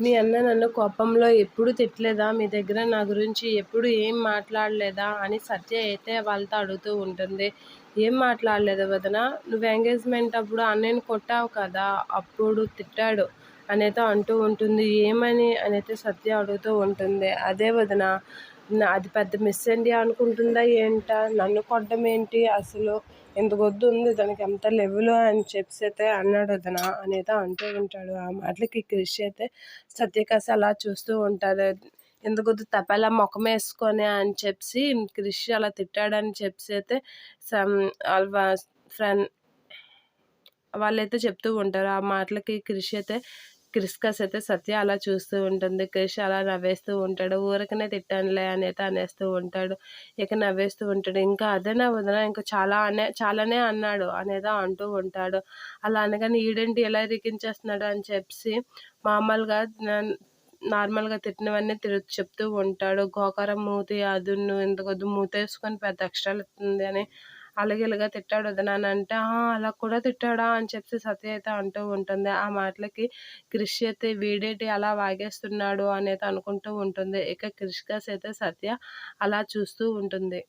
మీ అన్న నన్ను కోపంలో ఎప్పుడు తిట్టలేదా? మీ దగ్గర నా గురించి ఎప్పుడు ఏం మాట్లాడలేదా? అని సత్య అయితే వాళ్ళతో అడుగుతూ ఉంటుంది. ఏం మాట్లాడలేదు వదన? నువ్వు ఎంగేజ్మెంట్ అప్పుడు అన్నయ్యను కొట్టావు కదా అప్పుడు తిట్టాడు. అనేతో అంటూ ఉంటుంది. ఏమని? అనైతే సత్య అడుగుతూ ఉంటుంది. అదే వదిన అది పెద్ద మిస్ ఇండియా అనుకుంటుందా ఏంట? నన్ను కొట్టడం ఏంటి? అసలు ఎంత ఉంది. దానికి ఎంత లెవెల్ అని చెప్పి అయితే అన్నాడు వదన. అనేది అంటూ ఉంటాడు. ఆ మాటలకి క్రిష్ అయితే సత్యకాశ అలా చూస్తూ ఉంటారు ఎందుకొద్దు తపలా ముఖం వేసుకొని అని చెప్పి క్రిష్ అలా తిట్టాడని చెప్పి అయితే ఫ్రెండ్ వాళ్ళైతే చెప్తూ ఉంటారు. ఆ మాటలకి క్రిష్ అయితే క్రిస్కస్ అయితే సత్య అలా చూస్తూ ఉంటుంది. క్రిష్ అలా నవ్వేస్తూ ఉంటాడు. ఊరకనే తిట్టానులే అనేది అనేస్తూ ఉంటాడు. ఇక నవ్వేస్తూ ఉంటాడు. ఇంకా అదేనా వదిన ఇంకా చాలా అనే చాలానే అన్నాడు అనేదా అంటూ ఉంటాడు. అలా అనగానే ఈడేంటి ఎలా రికించేస్తున్నాడు అని చెప్పి మామూలుగా నార్మల్గా తిట్టినవన్నీ తిరు చెప్తూ ఉంటాడు. గోకారం మూతి అదున్ను మూత మూతేసుకొని పెద్ద అక్షరాలు అని అలాగే ఇలాగా తిట్టాడు వదినాని అంటే అలా కూడా తిట్టాడా? అని చెప్పి సత్య అయితే అంటూ ఉంటుంది. ఆ మాటలకి క్రిష్ అయితే వీడేటి అలా వాగేస్తున్నాడు అనేది అనుకుంటూ ఉంటుంది. ఇక క్రిష్కస్ అయితే సత్య అలా చూస్తూ ఉంటుంది.